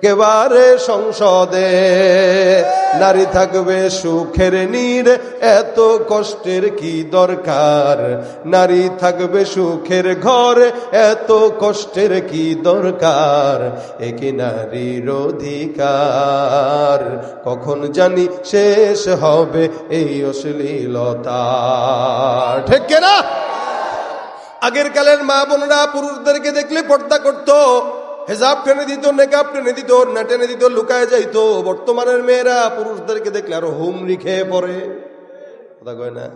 একেবারে সংসদে নারী থাকবে সুখের নীর, এত কষ্টের কি দরকার? নারী থাকবে সুখের ঘর, এত কষ্টের কি দরকার? একে নারীর অধিকার। কখন জানি শেষ হবে এই অশ্লীলতা। ঠিক না আগের কালের মা বোনরা পুরুষদেরকে দেখলে পর্দা করত। হেজাব টেনে দিত, নেকাব টেনে দিত, না টেনে দিত, লুকায় যাইতো। বর্তমানের মেয়েরা পুরুষদেরকে দেখলে আরও হুমরি খেয়ে পড়ে। কথা কয় না?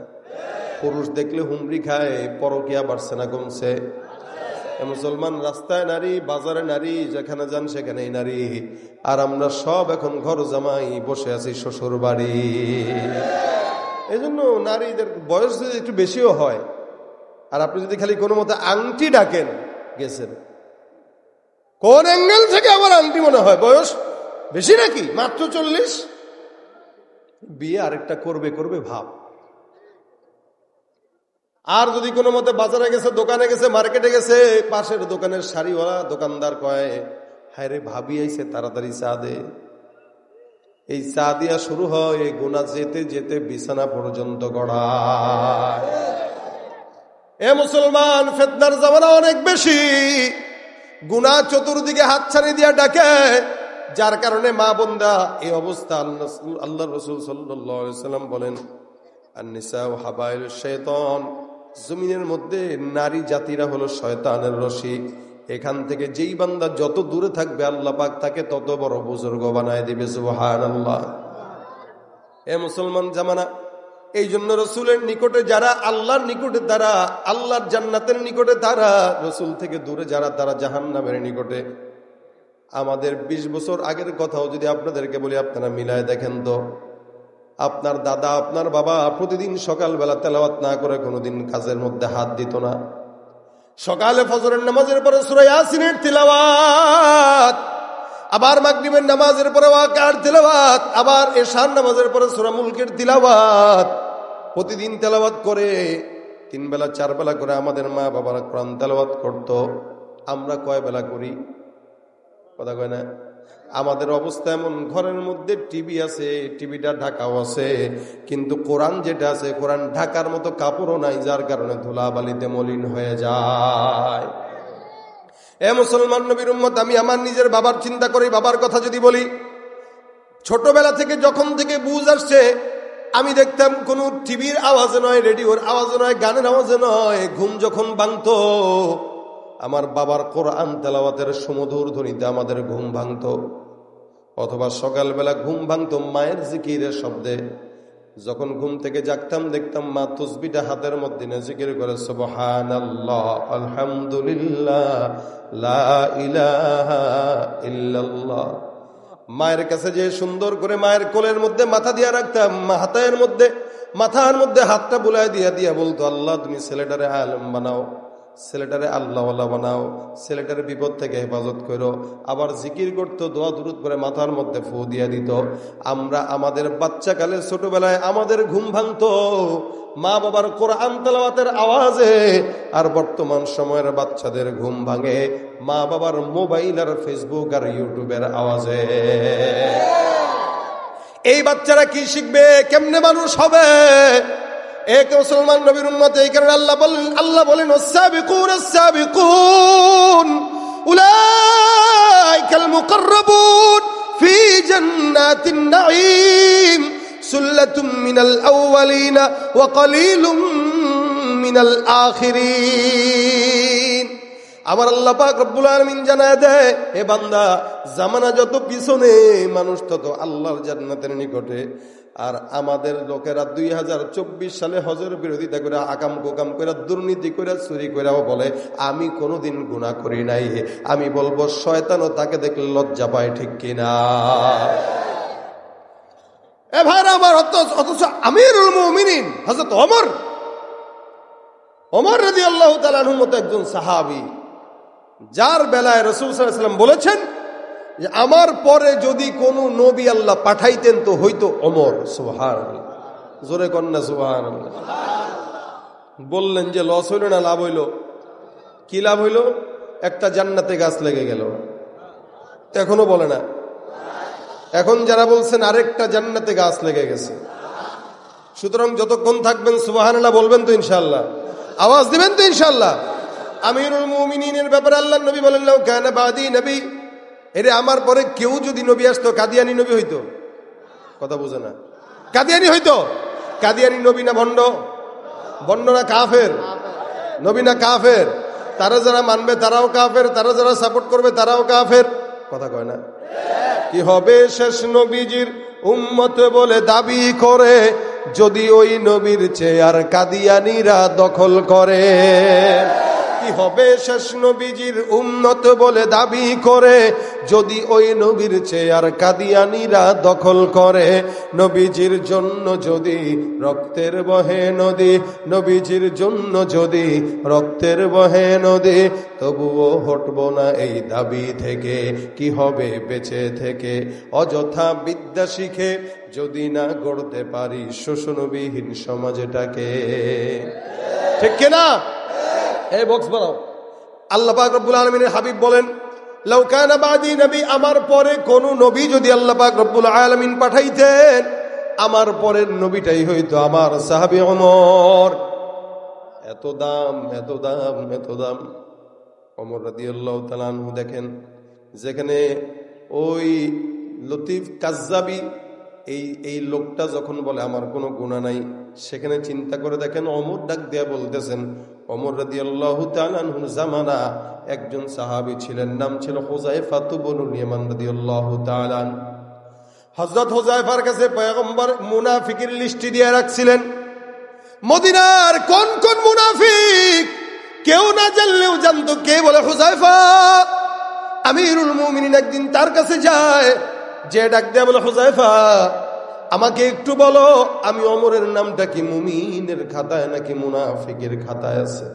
পুরুষ দেখলে হুমরি খায়, পরকিয়া বাড়ছে না, কমছে। মুসলমান রাস্তায় নারী, বাজারে নারী, যেখানে যান সেখানেই নারী। আর আমরা সব এখন ঘর জামাই, বসে আছি শ্বশুর বাড়ি। এই জন্য নারীদের বয়স যদি একটু বেশিও হয়, আর আপনি যদি খালি কোনো মতো আংটি ডাকেন, গেছেন কোন অ্যাঙ্গেল থেকে আমার আংটি মনে হয়? বয়স বেশি নাকি? মাত্র চল্লিশ? বিয়ে আরেকটা করবে করবে, ভাব। আর যদি কোনো মতে বাজারে গেছে, দোকানে গেছে, মার্কেটে গেছে, পাশের দোকানের শাড়িওয়ালা দোকানদার কয়, হায় রে, ভাবি আইছে তাড়াতাড়ি চা দে। এই চা দিয়া শুরু হয়, এই গোনা যেতে যেতে বিছানা পর্যন্ত গড়ায়। এ মুসলমান, ফেতনার জামানা অনেক বেশি। গুনা চতুর্দিকে হাতছানি দিয়া ডাকে। যার কারণে মা বোনরা এই অবস্থা আল্লাহ রসুল সাল্লাম বলেন হাবাইল শেতন জমিনের মধ্যে নারী জাতিরা হলো শয়তানের রশি। এখান থেকে যেই বান্দা যত দূরে থাকবে, আল্লাহ পাক তাকে তত বড় বুজুর্গ বানায় দিবে সুবহান আল্লাহ এ মুসলমান জামানা এই জন্য রসুলের নিকটে যারা আল্লাহর নিকটে তারা, আল্লাহর জান্নাতের নিকটে তারা, রসুল থেকে দূরে যারা তারা জাহান নামের নিকটে। আমাদের ২০ বছর আগের কথাও যদি আপনাদেরকে বলি, আপনারা মিলায় দেখেন তো। আপনার দাদা, আপনার বাবা প্রতিদিন সকালবেলা তেলাওয়াত না করে কোনোদিন কাজের মধ্যে হাত দিত না। সকালে ফজরের নামাজের পরে সুরাই আসিনের তিলাওয়াত। আবার মাগরিবের নামাজের পরে ওয়াকার তিলাওয়াত, আবার এশার নামাজের পরে সূরা মুলকের তিলাওয়াত। প্রতিদিন তেলাওয়াত করে, তিন বেলা, চার বেলা করে আমাদের মা বাবারা কোরআন তেলাওয়াত করত। আমরা কয় বেলা করি? কথা কয় না? আমাদের অবস্থা এমন, ঘরের মধ্যে টিভি আছে টিভিটা ঢাকাও আছে, কিন্তু কোরআন যেটা আছে, কোরআন ঢাকার মতো কাপড়ও নাই, যার কারণে ধুলাবালিতে মলিন হয়ে যায়। এ মুসলমান নবীর উম্মত, আমি আমার নিজের বাবার চিন্তা করি, বাবার কথা যদি বলি। ছোটবেলা থেকে যখন থেকে বুঝ আসছে, আমি দেখতাম কোনো টিভির আওয়াজে নয়, রেডিওর আওয়াজে নয়, গানের আওয়াজে নয়, ঘুম যখন ভাঙতো, আমার বাবার কোরআন তেলাওয়াতের সমুধুর ধ্বনিতে আমাদের ঘুম ভাঙতো। অথবা সকালবেলা ঘুম ভাঙতো, মায়ের জিকিরের শব্দে। যখন ঘুম থেকে জাগতাম, দেখতাম মা তসবিটা হাতের মধ্যে জিকির করে সুবহান আল্লাহ আলহামদুলিল্লাহ মায়ের কাছে যে সুন্দর করে মায়ের কোলের মধ্যে মাথা দিয়া রাখতাম, মা হাতের মধ্যে, মাথার মধ্যে হাতটা বুলাই দিয়া দিয়া বলতো, আল্লাহ, তুমি ছেলেটারে আলম বানাও। ছেলেটারে আল্লাহওয়ালা বানাও, ছেলেটারে বিপদ থেকে হেফাজত করো। আবার জিকির করতো, দোয়া দুরুদ করে মাথার মধ্যে ফু দিয়া দিত। আমরা আমাদের বাচ্চাকালে ছোটবেলায় আমাদের ঘুম ভাঙতো। মা বাবার কোরআন তেলাওয়াতের আওয়াজে আর বর্তমান সময়ের বাচ্চাদের ঘুম ভাঙে মা বাবার মোবাইল আর ফেসবুক আর ইউটিউবের আওয়াজে। এই বাচ্চারা কি শিখবে? কেমনে মানুষ হবে? এক মুসলমান নবীর উম্মত এই কারণে আল্লাহ বলেন আল্লাহ বলেন, ওসাবিকুন ওসাবিকুন, উলাইকাল মুকাররাবুন ফি জান্নাতিন নাঈম, সুল্লাতুম মিনাল আউওয়ালিনা ওয়া কলিলুম মিনাল আখিরিন। আমার আল্লাহ পাক রব্বুল আলামিন জানায় দেয়, হে বান্দা, জামানা যত পিছনে, মানুষ তত আল্লাহর জান্নাতের নিকটে। আর আমাদের লোকেরা দুই হাজার চব্বিশ সালে হজর বিরোধিতা করে আকাম কোকাম করে দুর্নীতি করে চুরি করেও বলে, আমি কোনোদিন গুণা করি নাই। আমি বলব, শয়তানও তাকে দেখলে লজ্জা পায়, ঠিক কিনা এ ভাইরা আমার অথচ আমিরুল মুমিনিন, হযরত ওমর। ওমর রাদিয়াল্লাহু তাআলার মতো একজন সাহাবী, যার বেলায় রসুল সাল্লাম বলেছেন যে আমার পরে যদি কোনো নবী আল্লাহ পাঠাইতেন তো হইতো অমর সুহার জোরে কন্যা সুহার বললেন যে লস হইল না, লাভ হইল? কি লাভ হইল? একটা জান্নাতে গাছ লেগে গেল। এখনও বলে না। এখন যারা বলছেন আরেকটা জান্নাতে গাছ লেগে গেছে। সুতরাং যতক্ষণ থাকবেন সুবাহান্লাহ বলবেন তো ইনশাল্লাহ আওয়াজ দিবেন তো ইনশাল্লাহ আমিরুল মুমিনের ব্যাপারে আল্লাহ নবী বলেন কেন বাদি নবী এরে আমার পরে কেউ যদি নবী আসতো, কাদিয়ানি নবী হইতো? কথা বোঝে না। কাদিয়ানি হইতো? কাদিয়ানি নবী না ভণ্ড? ভণ্ড না কাফের? নবী না কাফের? তারা যারা মানবে তারাও কাফের, তারা যারা সাপোর্ট করবে তারাও কাফের। কথা কয় না? কি হবে শেষ নবীজির উম্মত বলে দাবি করে, যদি ওই নবীর চেয়ার কাদিয়ানিরা দখল করে? কি হবে শেষ নবীজির উন্নত বলে দাবি করে? যদি ওই নবীর চেয়ার কাদিয়ানিরা দখল করে, নবীজির জন্য যদি রক্তের বহে নদী, নবীজির জন্য যদি রক্তের বহে নদী, তবুও হটব না এই দাবি থেকে। কি হবে বেঁচে থেকে? অযথা বিদ্যা শিখে যদি না গড়তে পারি শোষণবিহীন সমাজটাকে। ঠিক কিনা? এই বক্স বানাও। আল্লাহ পাক রব্বুল আলমিনের হাবিব বলেন লৌকানা নবী, আমার পরে কোন নবী যদি আল্লাহ পাক রব্বুল আলমিন পাঠাইতেন, আমার পরের নবীটাই হইতো আমার সাহাবি অমর এত দাম এত দাম এত দাম। অমর রাদি আল্লাহ দেখেন, যেখানে ওই লতিফ কাজ্জাবি, এই এই লোকটা যখন বলে, আমার কোনো গুণা নাই। সেখানে চিন্তা করে দেখেন অমর ডাক দিয়া বলতেছেন, অমর রাদি আল্লাহ তালানহুর জামানা, একজন সাহাবি ছিলেন, নাম ছিল হোজাইফা তুবনুল ইয়ামান রাদি আল্লাহ তালান হজরত হোজাইফার কাছে পয়গম্বর মুনাফিকের লিস্টি দিয়ে রাখছিলেন, মদিনার কোন কোন মুনাফিক, কেউ না জানলেও জানতো কে বলে হুজাইফা আমিরুল মুমিনিন একদিন তার কাছে যায়, যে ডাক দেয়া বলে হুজাইফা আমাকে একটু বলো, আমি অমরের নামটা কি মুমিনের খাতায় নাকি মুনাফিকের খাতায় আছে?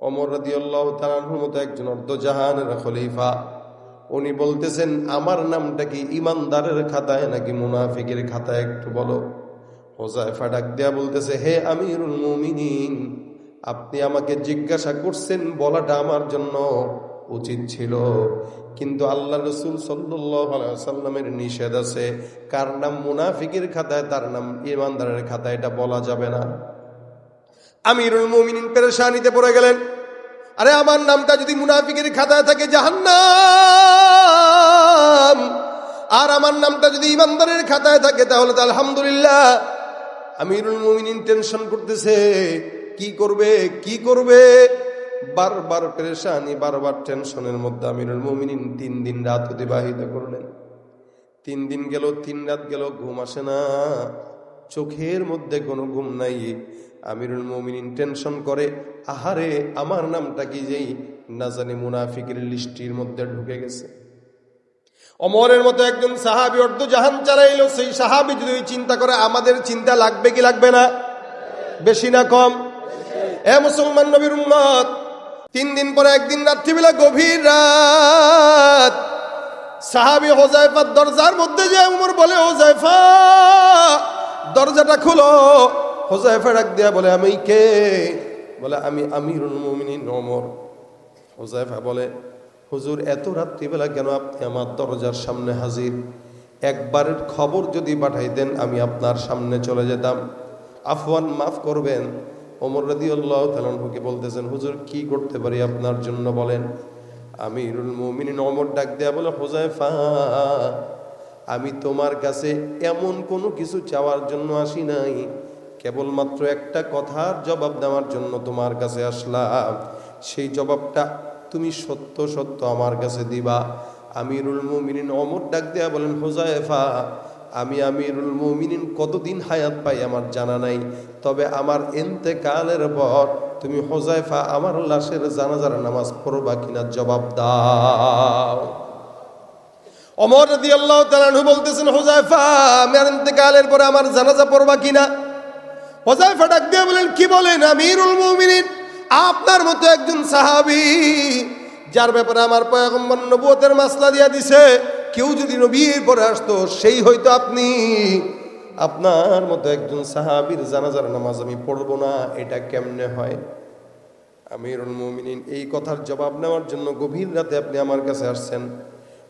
অমর রাদিয়াল্লাহু তাআলার মতো একজন অর্ধজাহানের খলিফা। উনি বলতেছেন, আমার নামটা কি ইমানদারের খাতায় নাকি মুনাফিকের খাতায়? একটু বলো। হোজাইফা ডাক দেয়া বলতেছে, হে আমিরুল মুমিনিন, আপনি আমাকে জিজ্ঞাসা করছেন, বলাটা আমার জন্য উচিত ছিল। কিন্তু আল্লাহ রসুল সাল্লামের নিষেধ আছে। কার নাম মুনাফিকের খাতায়, তার নাম ইমানদারের খাতায়, এটা বলা যাবে না। আমিরুল মুমিনিন পেরেশানিতে পড়ে গেলেন। আরে, আমার নামটা যদি মুনাফিকের খাতায় থাকে, জাহান্নাম! আর আমার নামটা যদি ইমানদারের খাতায় থাকে, তাহলে তো আলহামদুলিল্লাহ। আমিরুল মুমিনিন টেনশন করতেছে, কি করবে কি করবে? বারবার পেরেশানি, বারবার টেনশনের মধ্যে আমিরুল মুমিনিন তিন দিন রাত অতিবাহিত করলেন। তিন দিন গেল, তিন রাত গেল, ঘুম আসে না। চোখের মধ্যে কোনো ঘুম নাই। আমিরুল মুমিনিন টেনশন করে, আহারে, আমার নামটা কি যেই না জানি মুনাফিকের লিস্টির মধ্যে ঢুকে গেছে। অমরের মতো একজন সাহাবি অর্ধ জাহান চালাইল, সেই সাহাবি যদি চিন্তা করে, আমাদের চিন্তা লাগবে কি লাগবে না? বেশি না কম? এ মুসলমান নবীর উম্মত তিন দিন পরে একদিন রাত্রিবেলা গভীর রাত। সাহাবি হোজাইফার দরজার মধ্যে যে উমর বলে হোজাইফা দরজাটা খুলো। হোজাইফা ডাক দিয়া বলে, আমি কে? বলে, আমি আমিরুল মুমিনিন ওমর। হোজাইফা বলে, হুজুর, এত রাত্রিবেলা কেন আপনি আমার দরজার সামনে হাজির? একবারের খবর যদি পাঠাইতেন, আমি আপনার সামনে চলে যেতাম। আফওয়ান, মাফ করবেন ওমর রাদি আল্লাহ তালনহুকে বলতেছেন, হুজুর, কি করতে পারি আপনার জন্য বলেন? আমিরুল মুমিনিন অমর ডাক দেয়া বলে হোজাইফা আমি তোমার কাছে এমন কোনো কিছু চাওয়ার জন্য আসি নাই। কেবলমাত্র একটা কথার জবাব দেওয়ার জন্য তোমার কাছে আসলাম। সেই জবাবটা তুমি সত্য সত্য আমার কাছে দিবা। আমিরুল মুমিনিন অমর ডাক দেয়া বলেন হোজাইফা আমি আমিরুল মুমিনিন কতদিন হায়াত পাই আমার জানা নাই। তবে আমার এন্তেকালের পর তুমি হোজাইফা আমার লাশের জানাজার নামাজ পড়বা কিনা জবাব দাও। অমর রদি আল্লাহ তালানহু বলতেছেন হোজাইফা আমার ইন্তেকালের পরে আমার জানাজা পড়বা কিনা? হোজাইফা ডাক দিয়ে বলেন কি বলেন, আমিরুল মুমিনিন? আপনার মতো একজন সাহাবি, যার ব্যাপারে আমার পয়গম্বর নবুয়তের মাসলা দিয়া দিছে, কেউ যদি নবীর পরে আসতো, সেই হয়তো আপনি আপনার মতো একজন সাহাবির জানাজার নামাজ আমি পড়ব না, এটা কেমনে হয়? আমিরুল মুমিনিন, এই কথার জবাব নেওয়ার জন্য গভীর রাতে আপনি আমার কাছে আসছেন।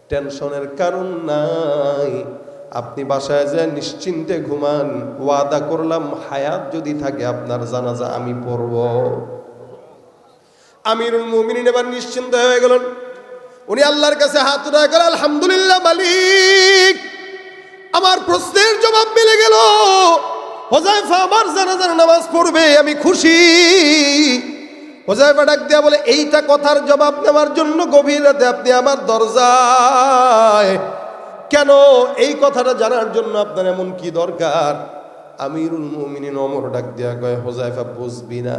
টেনশনের কারণ নাই। আপনি বাসায় যায় নিশ্চিন্তে ঘুমান। ওয়াদা করলাম, হায়াত যদি থাকে আপনার জানাজা আমি পড়ব। আমিরুল মুমিনিন এবার নিশ্চিন্ত হয়ে গেলেন। উনি আল্লাহর কাছে হাত উঠা আলহামদুলিল্লাহ মালিক। আমার প্রশ্নের জবাব মিলে গেল। হোজাইফা আমার জানাজার নামাজ পড়বে, আমি খুশি। হোজাইফা ডাক দিয়া বলে, এইটা কথার জবাব নেওয়ার জন্য গভীর রাতে আপনি আমার দরজায়। কেন? এই কথাটা জানার জন্য আপনার এমন কি দরকার? আমিরুল মুমিনিন অমর ডাক দিয়া কয় হোজাইফা বুঝবি না।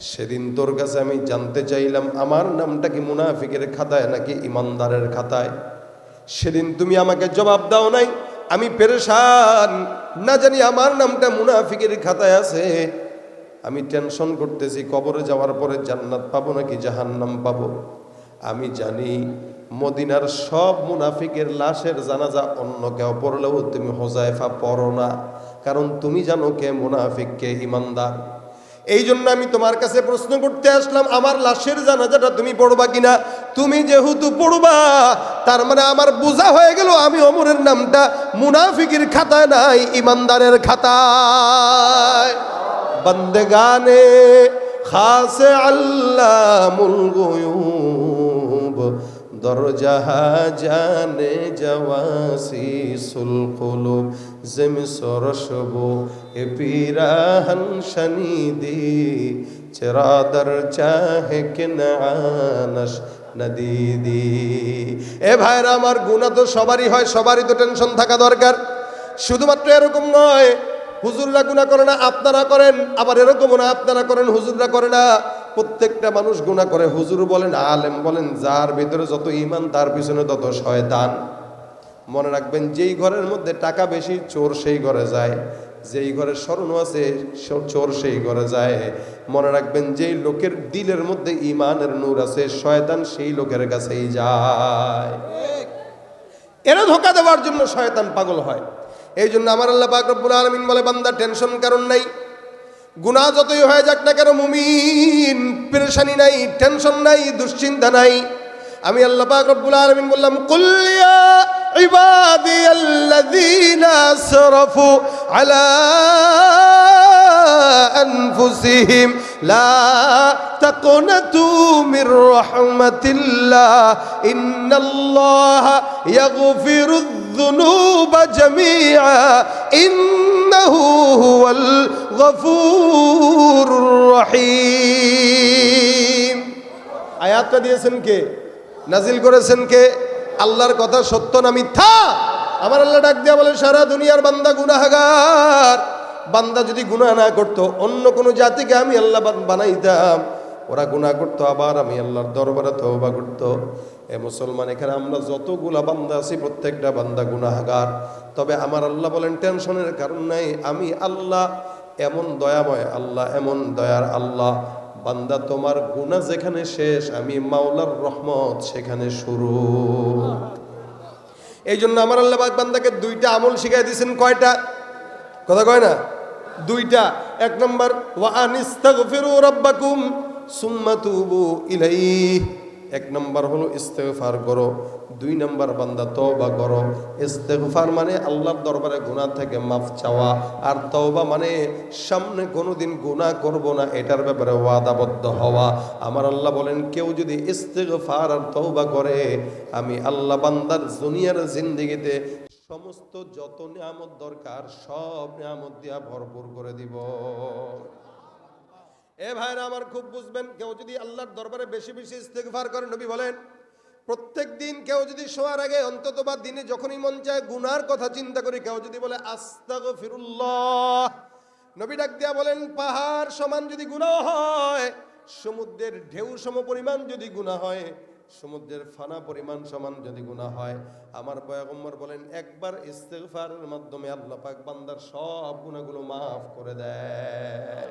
সেদিন তোর কাছে আমি জানতে চাইলাম, আমার নামটা কি মুনাফিকের খাতায় নাকি ইমানদারের খাতায়? সেদিন তুমি আমাকে জবাব দাও নাই। আমি পেরেশান। না জানি আমার নামটা মুনাফিকের খাতায় আছে। আমি টেনশন করতেছি, কবরে যাওয়ার পরে জান্নাত পাবো নাকি জাহান্নাম পাবো? আমি জানি মদিনার সব মুনাফিকের লাশের জানাজা অন্য কেউ পড়লেও তুমি হোজাইফা পড়ো না। কারণ তুমি জানো কে মুনাফিক, কে ইমানদার। এই জন্য আমি তোমার কাছে প্রশ্ন করতে আসলাম, আমার লাশের জানাজাটা তুমি পড়বা কিনা? তুমি যেহেতু পড়বা, তার মানে আমার বোঝা হয়ে গেল আমি অমরের নামটা মুনাফিকের খাতায় নাই, ইমানদারের খাতায়। বন্দেগানে খাস আল্লামুল গুয়ুব, দরজাহা জানে জওয়াসি সুল জিম সরসব এ পীরাহন শনিদি চেরাদর চাহে কে নানস নদীদি এ ভাইরা আমার গুণা তো সবারই হয়, সবারই তো টেনশন থাকা দরকার। শুধুমাত্র এরকম নয়, হুজুররা গুণা করে না, আপনারা করেন, আবার এরকম না, আপনারা করেন, হুজুররা করে না। প্রত্যেকটা মানুষ গুণা করে। হুজুর বলেন, আলেম বলেন, যার ভিতরে যত ইমান তার পিছনে তত শয়তান। মনে রাখবেন, যেই ঘরের মধ্যে টাকা বেশি, চোর সেই ঘরে যায়। যেই ঘরে স্মরণ আছে চোর সেই ঘরে যায়। মনে রাখবেন, যেই লোকের দিলের মধ্যে ইমানের নূর আছে, শয়তান সেই লোকের কাছেই যায়। এরা ধোকা দেওয়ার জন্য শয়তান পাগল হয়। এই জন্য আমার আল্লাহ পাক রব্বুল আলমিন বলে, বান্দা, টেনশন কারণ নাই। গুনাহ যতই হয়ে যাক না কেন, মুমিন, পেরেশানি নাই, টেনশন নাই, দুশ্চিন্তা নাই। আমি আল্লাহ পাক রব্বুল আলামিন বললাম কুল ইয়া ইবাদিয়াল্লাযীনা আসরাফু আলা أنفسهم لا تقنطوا من رحمة الله إن الله يغفر الذنوب جميعا إنه هو الغفور الرحيم আয়াতটা দিয়েছেন কে নাজিল করেছেন কে? আল্লাহর কথা সত্য না মিথ্যা? আমার আল্লাহ ডাক দিয়া বলে, সারা দুনিয়ার বান্দা গুনাহগার। বান্দা যদি গুনাহ না করতো, অন্য কোনো জাতিকে আমি আল্লাহ বান- বানাইতাম। ওরা গুনাহ করতো, আবার আমি আল্লাহর দরবারে তওবা করতো। এ মুসলমান এখানে আমরা যতগুলা বান্দা আছি, প্রত্যেকটা বান্দা গুনাহগার। তবে আমার আল্লাহ বলেন, টেনশনের কারণ নাই। আমি আল্লাহ এমন দয়াময় আল্লাহ, এমন দয়ার আল্লাহ। বান্দা, তোমার গুনা যেখানে শেষ, আমি মাওলার রহমত সেখানে শুরু। এই জন্য আমার আল্লাহ বান্দাকে দুইটা আমল শিখাই দিয়েছেন। কয়টা? কথা কয় না? দুইটা। এক নম্বর, ওয়া আনিস্তাগফিরু রাব্বাকুম সুম্মা তুবু ইলাইহি। এক নম্বর হলো ইস্তেগফার করো। দুই নম্বর বান্দা তওবা করো। ইস্তেগফার মানে আল্লাহর দরবারে গুনাহ থেকে মাফ চাওয়া। আর তওবা মানে সামনে কোনোদিন গুনাহ করব না, এটার ব্যাপারে ওয়াদাবদ্ধ হওয়া। আমার আল্লাহ বলেন, কেউ যদি ইস্তেগফার আর তওবা করে, আমি আল্লাহ বান্দার দুনিয়ার জিন্দেগিতে সমস্ত যত নিয়ামত দরকার, সব নিয়ামত দিয়া ভরপুর করে দিব। এ ভাইরা আমার খুব বুঝবেন, কেউ যদি আল্লাহর দরবারে বেশি বেশি ইস্তেগফার করে, নবী বলেন, প্রত্যেক দিন কেউ যদি শোয়ার আগে, অন্তত বা দিনে যখনই মন চায় গুনার কথা চিন্তা করি, কেউ যদি বলে আস্তাগফিরুল্লাহ, নবী ডাক দিয়া বলেন, পাহাড় সমান যদি গুনাহ হয়, সমুদ্রের ঢেউ সম পরিমাণ যদি গুনাহ হয়, সমুদ্রের ফানা পরিমাণ সমান যদি গুনাহ হয়। আমার পয়গম্বর বলেন, একবার ইস্তেগফারের মাধ্যমে আল্লাহ পাক বান্দার সব গুনাহগুলো মাফ করে দেয়।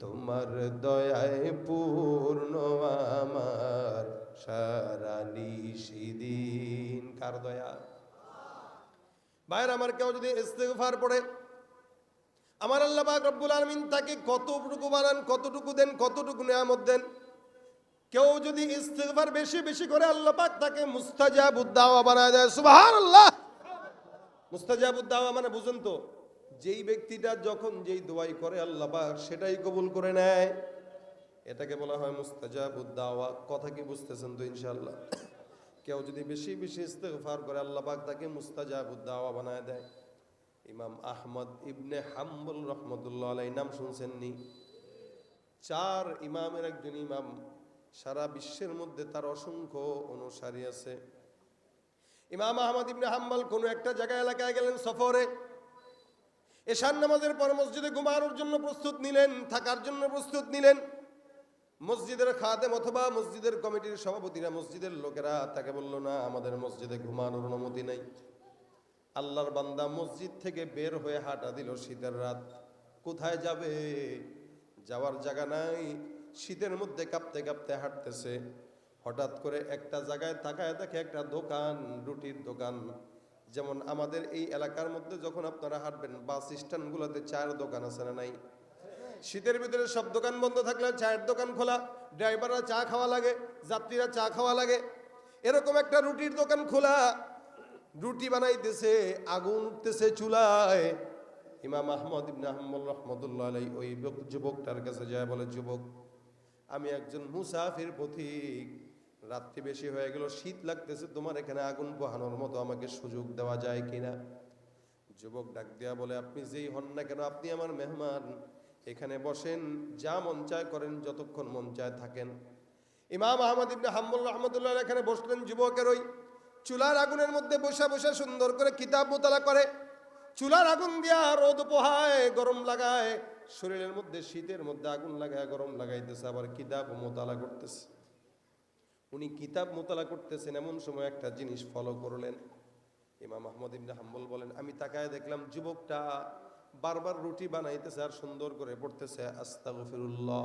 তোমার দয়ায় পূর্ণ আমার সারা নিশিদিন কার দয়া? ভাইয়ের, আমার কেউ যদি ইস্তেগফার পড়ে, আমার আল্লাহ রব্বুল আলমিন তাকে কতটুকু বানান, কতটুকু দেন, কতটুকু নেয়ামত দেন, কেউ যদি ইস্তেগফার বেশি বেশি করে আল্লাহ পাক তাকে মুস্তাজাবুদ্দাওয়া বানায় দেয়। সুবহানাল্লাহ! মুস্তাজাবুদ্দাওয়া মানে বুঝুন তো যেই ব্যক্তিটা যখন যেই দোয়াই করে, আল্লাহ সেটাই কবুল করে নেয়। এটাকে বলা হয় মুস্তাজাবুদ্দাওয়া। কথা কি বুঝতেছেন তো ইনশাল্লাহ কেউ যদি বেশি বেশি ইস্তেগফার করে, আল্লাহ পাক তাকে মুস্তাজাবুদ্দাওয়া বানায় দেয়। ইমাম আহমদ ইবনে হাম্বুল রহমতুল্লাহ আলাই নাম শুনছেন নি চার ইমামের একজন ইমাম সারা বিশ্বের মধ্যে তার অসংখ্য অনুসারী আছে। ইমাম আহমদ ইবনে হাম্বাল কোনো একটা জায়গায়, এলাকায় গেলেন সফরে। এশান নামাজের পর মসজিদে ঘুমানোর জন্য প্রস্তুত নিলেন, থাকার জন্য প্রস্তুত নিলেন। মসজিদের খাদেম অথবা মসজিদের কমিটির সভাপতিরা মসজিদের লোকেরা তাকে বলল, না, আমাদের মসজিদে ঘুমানোর অনুমতি নাই। আল্লাহর বান্দা মসজিদ থেকে বের হয়ে হাঁটা দিল শীতের রাত। কোথায় যাবে? যাওয়ার জায়গা নাই। শীতের মধ্যে কাঁপতে কাঁপতে হাঁটতেছে। হঠাৎ করে একটা জায়গায় তাকায় দেখে একটা দোকান, রুটির দোকান। যেমন আমাদের এই এলাকার মধ্যে যখন আপনারা হাঁটবেন, বাস স্ট্যান্ডগুলোতে চায়ের দোকান আছে না নাই? শীতের ভিতরে সব দোকান বন্ধ থাকলে চায়ের দোকান খোলা, ড্রাইভাররা চা খাওয়া লাগে, যাত্রীরা চা খাওয়া লাগে। এরকম একটা রুটির দোকান খোলা। রুটি বানাইতেছে আগুন উঠতেছে চুলায়। ইমাম আহমদ ইবনে আহমদ রহমতুল্লাহ আলাই ওই যুবকটার কাছে যায় বলে, যুবক, আমি একজন মুসাফির পথিক। রাত্রি বেশি হয়ে গেল, শীত লাগতেছে, তোমার এখানে আগুন পোহানোর মতো আমাকে সুযোগ দেওয়া যায় কিনা? যুবক ডাক দিয়া বলে, আপনি যেই হন না কেন? আপনি আমার মেহমান। এখানে বসেন, যা মন চায় করেন, যতক্ষণ মন চায় থাকেন। ইমাম আহমদ ইবনে হাম্বুল রহমতুল্লাহ এখানে বসলেন যুবকের ওই চুলার আগুনের মধ্যে বসে বসে সুন্দর করে কিতাব মোতালা করে। চুলার আগুন দিয়া রোদ পোহায়, গরম লাগায়। শরীরের মধ্যে শীতের মধ্যে আগুন লাগায়, গরম লাগাইতেছে, আবার কিতাব মোতালা করতেছে। উনি কিতাব মোতালা করতেছেন, এমন সময় একটা জিনিস ফলো করলেন। ইমাম আহমদ ইবনে হাম্বল বলেন, আমি তাকায় দেখলাম যুবকটা বারবার রুটি বানাইতেছে আর সুন্দর করে পড়তেছে, আস্তাগফিরুল্লাহ।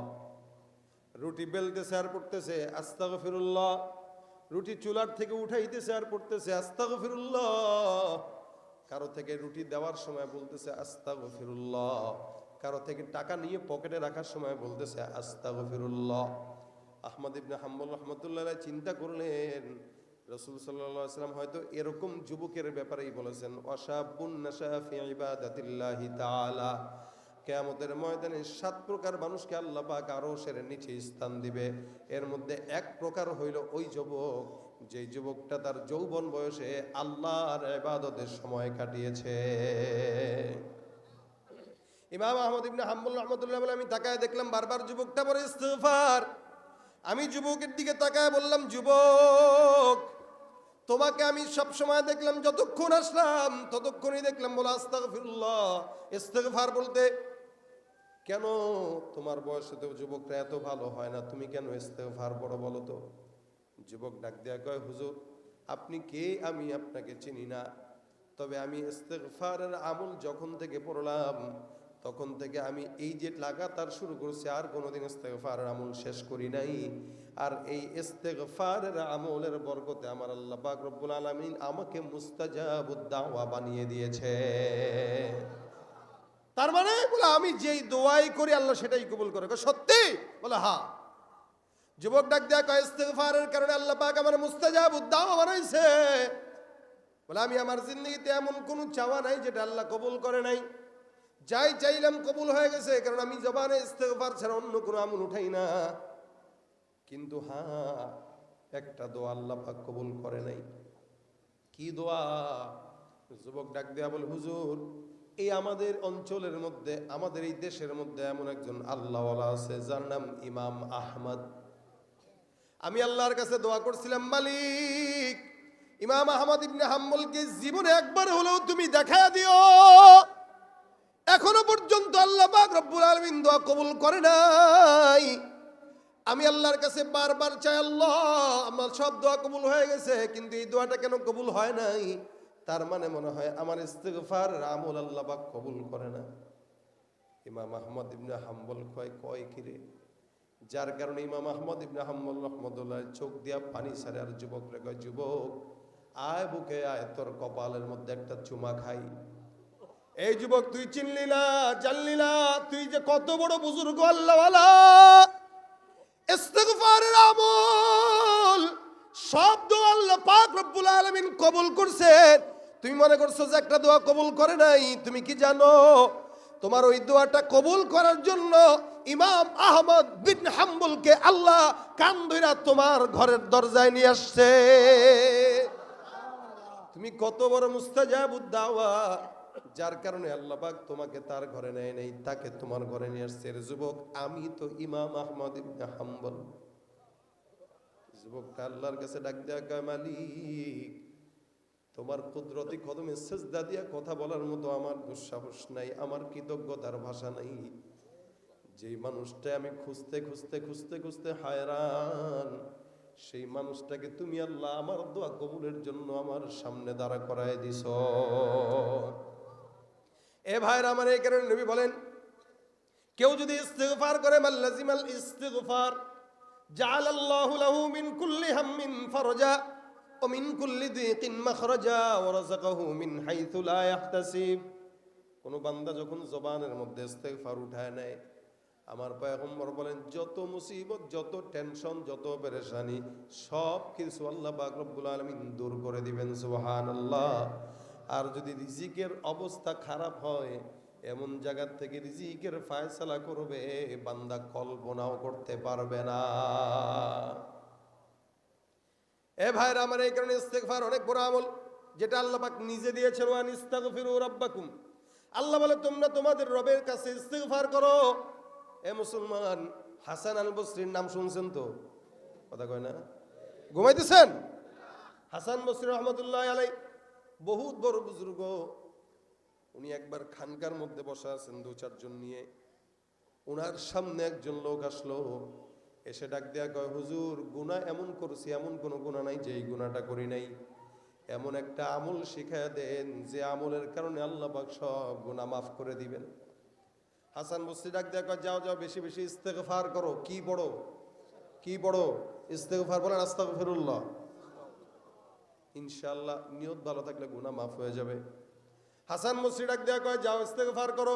রুটি বেলতেছে আর পড়তেছে, আস্তাগফিরুল্লাহ। রুটি চুলার থেকে উঠাইতেছে আর পড়তেছে, আস্তাগফিরুল্লাহ। কারও থেকে রুটি দেওয়ার সময় বলতেছে, আস্তাগফিরুল্লাহ। কারও থেকে টাকা নিয়ে পকেটে রাখার সময় বলতেছে, আস্তাগফিরুল্লাহ। আহমদ ইবনে হাম্বল রহমতুল্লাহ চিন্তা করলেন, রসুল সাল্লাম হয়তো এরকম যুবকের ব্যাপারেই বলেছেন তাআলা কেয়ামতের ময়দানে সাত প্রকার মানুষকে আল্লাহ পাক আরও সেরে নিচে স্থান দিবে। এর মধ্যে এক প্রকার হইল ওই যুবক, যে যুবকটা তার যৌবন বয়সে আল্লাহর ইবাদতের সময় কাটিয়েছে। ইমাম আহমদ ইবনে হাম্বুল রহমতুল্লাহ বলে আমি তাকায় দেখলাম বারবার যুবকটা পরে ইস্তেগফার। আমি যুবকের দিকে তাকায় বললাম, যুবক, তোমাকে আমি সব সময় দেখলাম, যতক্ষণ আসলাম, ততক্ষণই দেখলাম। বলে, আস্তাগফিরুল্লাহ। ইস্তেগফার বলতে, কেন তোমার বয়সে তো যুবকরা এত ভালো হয় না? তুমি কেন ইস্তেগফার পড়ো বলো তো? যুবক ডাক দেয়া কয়, হুজুর, আপনি কে? আমি আপনাকে চিনি না। তবে আমি ইস্তেগফারের আমল যখন থেকে পড়লাম তখন থেকে আমি এই যে লাগাতার শুরু করছি, আর কোনোদিন ইস্তেগফারের আমল শেষ করি নাই। আর এই ইস্তেগফারের আমলের বরকতে আমার আল্লাহ পাক রব্বুল আলামিন আমাকে মুস্তাজাবুদ দাওয়া বানিয়ে দিয়েছে। তার মানে বলে আমি যেই দোয়াই করি, আল্লাহ সেটাই কবুল করে। সত্যি? বলে হ্যাঁ। যুবক ডাক দেয়া, কয়, ইস্তেগফারের কারণে আল্লাহ পাক আমার মুস্তাজাবুদ দাওয়া বানাইছে। বলে, আমি আমার জিন্দগিতে এমন কোনো চাওয়া নাই যেটা আল্লাহ কবুল করে নাই। যাই চাইলাম কবুল হয়ে গেছে, কারণ আমি জবানে ইস্তেগফার ছাড়া অন্য কোনো আমল উঠাই না। কিন্তু হ্যাঁ একটা দোয়া আল্লাহ পাক কবুল করে নাই। কি দোয়া? যুবক ডাক দেয়া বলে, হুজুর, এই আমাদের অঞ্চলের মধ্যে, আমাদের এই দেশের মধ্যে এমন একজন আল্লাহওয়ালা আছে, যার নাম ইমাম আহমদ। আমি আল্লাহর কাছে দোয়া করছিলাম, মালিক, ইমাম আহমদ ইবনে হাম্বলকে জীবনে একবার হলেও তুমি দেখা দিও। এখনও পর্যন্ত আল্লাহ পাক রব্বুল আলামিন দোয়া কবুল করে নাই। আমি আল্লাহর কাছে বারবার চাই, আল্লাহ, আমার সব দোয়া কবুল হয়ে গেছে, কিন্তু এই দোয়াটা কেন কবুল হয় নাই? তার মানে মনে হয় আমার ইস্তেগফার আমল আল্লাহ পাক কবুল করে না। ইমাম আহমদ ইবনে হাম্বল কয় কয় কিরে যার কারণে ইমাম আহমদ ইবনে হাম্বল রহমতুল্লাহ চোখ দিয়া পানি সারে আর যুবকরে কয়, যুবক, আয় বুকে আয়, তোর কপালের মধ্যে একটা চুমা খাই। এই যুবক, তুই চিনলি না, জানলি না? তুই যে কত বড় বুজুর্গ আল্লাহওয়ালা। ইস্তেগফারের আমল। সব দোয়া আল্লাহ পাক রব্বুল আলামিন কবুল করছেন তুমি মনে করছ যে একটা দোয়া কবুল করে নাই? তুমি কি জানো? তোমার ওই দোয়াটা কবুল করার জন্য ইমাম আহমদ বিন হাম্বুলকে আল্লাহ কান ধইরা তোমার ঘরের দরজায় নিয়ে আসছে। তুমি কত বড় মুস্তাজাবুদ দাওয়া। যার কারণে আল্লাহ পাক তোমাকে তার ঘরে নেয় নেই, তাকে তোমার ঘরে নিয়ে আসছে। যুবক, আমি তো ইমাম আহমদ ইবনে হাম্বল। যুবকটা আল্লাহর কাছে ডাক দেয়া মালিক, তোমার কুদরতি কদমে সেজদা দিয়া কথা বলার মতো আমার দুঃসাহস নাই, আমার কৃতজ্ঞতার ভাষা নাই। যেই মানুষটা আমি খুঁজতে খুঁজতে খুঁজতে খুঁজতে হায়রান, সেই মানুষটাকে তুমি আল্লাহ আমার দোয়া কবুলের জন্য আমার সামনে দাঁড়া করায় দিছ। এ ভাইরা আমার এই কারণে নবী বলেন, কেউ যদি ইস্তেগফার করে, মাল্লাজিমাল ইস্তেগফার জাআল আল্লাহু লাহু মিন কুল্লি হাম্মিন ফারজা ওয়া মিন কুল্লি দিকিন মাখরাজা, ওয়া রাযাকাহু মিন হাইথু লা ইয়াহতাসিব। কোন বান্দা যখন জবানের মধ্যে ইস্তেগফার উঠায় নেয়, আমার পয়গম্বর বলেন, যত মুসিবত, যত টেনশন, যত পেরেশানি, সব কিছু আল্লাহ পাক রব্বুল আলামিন দূর করে দিবেন, সুবহানাল্লাহ। আর যদি রিজিকের অবস্থা খারাপ হয়, এমন জায়গার থেকে রিজিকের ফায়সালা করবে, বান্দা কল্পনাও করতে পারবে না। এ ভাইরা আমার এই কারণে ইস্তেগফার অনেক বড় আমল, যেটা আল্লাহ পাক নিজে দিয়েছেন ওয়ান ইস্তাগফিরু আল্লাহ বলে, তোমরা তোমাদের রবের কাছে ইস্তেগফার করো। এ মুসলমান, হাসান আল বসরির নাম শুনছেন তো? কথা কয় না? ঘুমাইতেছেন? হাসান বসরি রহমতুল্লাহ আলাই বহুত বড় বুজুর্গ। উনি একবার খানকার মধ্যে বসা আছেন দু চারজন নিয়ে ওনার সামনে একজন লোক আসলো। এসে ডাক দেয়া কয়, হুজুর, গুনাহ এমন করছি, এমন কোনো গুনাহ নাই যে এই গুনাহটা করি নাই। এমন একটা আমল শিখায় দেন যে আমলের কারণে আল্লাহ সব গুনাহ মাফ করে দিবেন। হাসান বস্তি ডাক দেয়া কয়, যাও যাও, বেশি বেশি ইস্তেগফার করো। কি বড়? কি বড়? ইস্তেগফার বলেন আস্তাগফিরুল্লাহ। ইনশাআল্লাহ নিয়ত ভালো থাকলে গুনাহ মাফ হয়ে যাবে। হাসান মসরি ডাক দেয়া কয়, যাও ইস্তেগফার করো।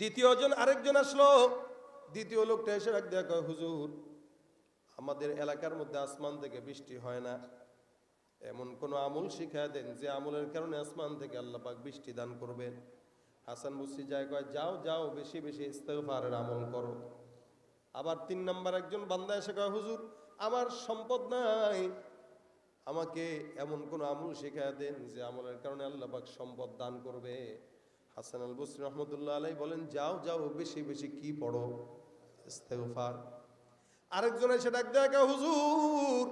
দ্বিতীয় জন আরেকজন আসলো। দ্বিতীয় লোকটা এসে ডাক দেয়া কয়, হুজুর, আমাদের এলাকার মধ্যে আসমান থেকে বৃষ্টি হয় না। এমন কোন আমল শিখায় দেন যে আমলের কারণে আসমান থেকে আল্লাহ পাক বৃষ্টি দান করবেন। হাসান মুসি যায় কয়, যাও যাও, বেশি বেশি ইস্তেগফারের আমল করো। আবার তিন নাম্বার একজন বান্দা এসে কয়, হুজুর, আমার সম্পদ নাই আমাকে এমন কোন আমল শেখায় দেন যে আমলের কারণে আল্লাহ পাক সম্পদ দান করবে। হাসান আল বসরি রহমতুল্লাহ আলাই বলেন, যাও যাও, বেশি বেশি কি পড়ো? ইস্তেগফার। আরেকজন ডাক দেয় হুজুর,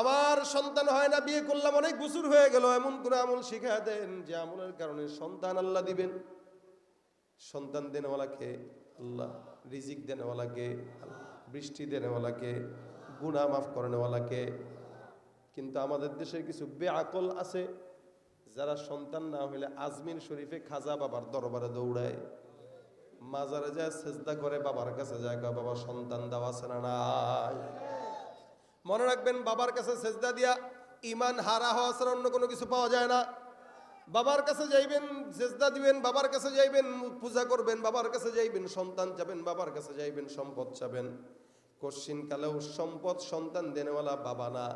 আমার সন্তান হয় না, বিয়ে করলাম, অনেক বছর হয়ে গেল, এমন কোন আমল শিখায় দেন যে আমলের কারণে সন্তান আল্লাহ দিবেন। সন্তান দেনওয়ালাকে আল্লাহ, রিজিক দেনওয়ালাকে, বৃষ্টি দেনেওয়ালাকে, গুনাহ মাফ করেনেওয়ালাকে কিন্তু আমাদের দেশে কিছু বেআকল আছে, যারা সন্তান না হইলে আজমির শরীফে খাজা বাবার দরবারে দৌড়ায়। মাজারে যায়, সেজদা করে, বাবার কাছে যায় বাবা, সন্তান দেওয়া আছে না নাই? মনে রাখবেন, বাবার কাছে সেজদা দিয়া ইমান হারা হওয়া ছাড়া অন্য কোনো কিছু পাওয়া যায় না। বাবার কাছে যাইবেন, সেজদা দিবেন, বাবার কাছে যাইবেন, পূজা করবেন, বাবার কাছে যাইবেন, সন্তান চাবেন, বাবার কাছে যাইবেন, সম্পদ চাবেন। কশ্চিন কালেও সম্পদ সন্তান দেনেওয়ালা বাবা না।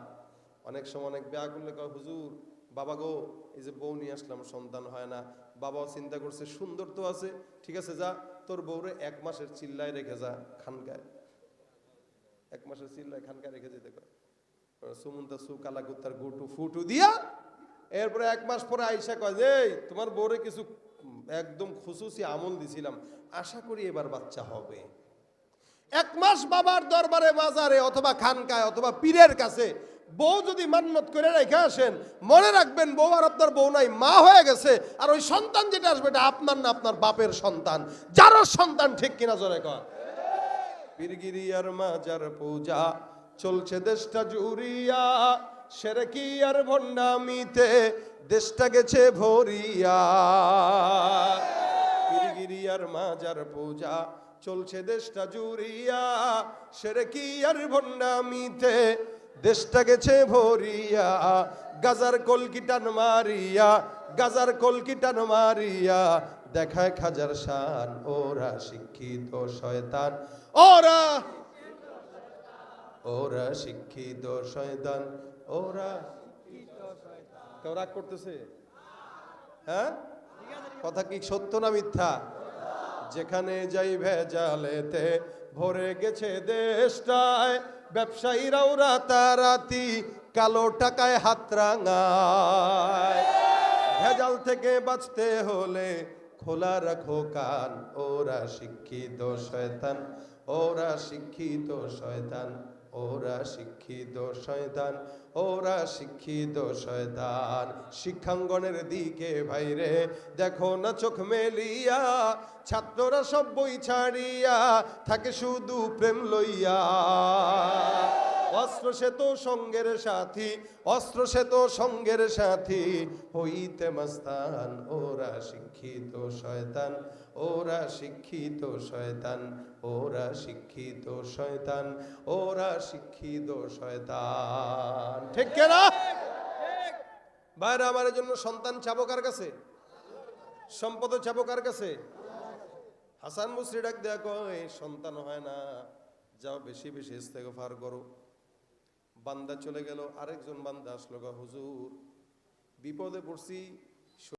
অনেক সময় অনেক বেয়া করলে কয়, হুজুর, বাবা গো, এই যে বউ নিয়ে আসলাম, সন্তান হয় না। বাবাও চিন্তা করছে, সুন্দর তো আছে, ঠিক আছে, যা, তোর বউরে এক মাসের চিল্লায় রেখে যা, খানকায়। এক মাসের চিল্লায় খানকায় রেখে যেতে কয়। সুমন্তা সু কালা কুত্তার গুটু ফুটু দিয়া, এরপরে এক মাস পরে আইসা কয় যে তোমার বউরে কিছু, একদম খুশুসি আমল দিছিলাম, আশা করি এবার বাচ্চা হবে। এক মাস বাবার দরবারে, বাজারে, অথবা খানকায়, অথবা পীরের কাছে বউ যদি মান্নত করে রেখে আসেন, মনে রাখবেন বউ আর আপনার বউ নাই, মা হয়ে গেছে, আর ওই সন্তান যেটা আসবে এটা আপনার না আপনার বাপের সন্তান, যারও সন্তান ঠিক কিনা জোরে কর। পীরগিরি আর মাজার পূজা, চলছে দেশটা জুরিয়া সেরে কি আর ভণ্ডামিতে দেশটা গেছে ভরিয়া। পীরগিরি আর মাজার পূজা, চলছে দেশটা জুরিয়া সেরে কি আর ভণ্ডামিতে দেশটা গেছে ভরিয়া, গাজার কলকিটান মারিয়া, গাজার কলকিটান মারিয়া। দেখায় খাজার শান, ওরা শিক্ষিত শয়তান। ওরা ওরা শিক্ষিত শয়তান, ওরা কেউ রাগ করতেছে? হ্যাঁ? কথা কি সত্য না মিথ্যা? যেখানে যাই ভেজালেতে ভরে গেছে দেশটায় ব্যবসায়ীরাও রাতারাতি কালো টাকায় হাত ভেজাল থেকে বাঁচতে হলে খোলা রাখো কান, ওরা শিক্ষিত শয়তান, ওরা শিক্ষিত শয়তান। ওরা শিক্ষিত শয়তান, ওরা শিক্ষিত শয়তান। শিক্ষাঙ্গনের দিকে ভাইরে দেখো না চোখ মেলিয়া, ছাত্ররা সব বই ছাড়িয়া থাকে শুধু প্রেম লইয়া। অস্ত্র সে তো সঙ্গের সাথী, অস্ত্র সঙ্গের সাথী, হইতে মস্তান, ওরা শিক্ষিত শয়তান। ওরা শিক্ষিত শয়তান, ওরা শিক্ষিত শয়তান, ওরা শিক্ষিত শয়তান। ঠিক কেনা বাইরে আমার জন্য সন্তান চাবো কার কাছে? সম্পদ চাবো কার কাছে? হাসান মুসরি ডাক দেয়া কয়, সন্তান হয় না, যাও বেশি বেশি ইস্তেগফার করো। বান্দা চলে গেল, আরেকজন বান্দা আসলো হুজুর, বিপদে পড়ছি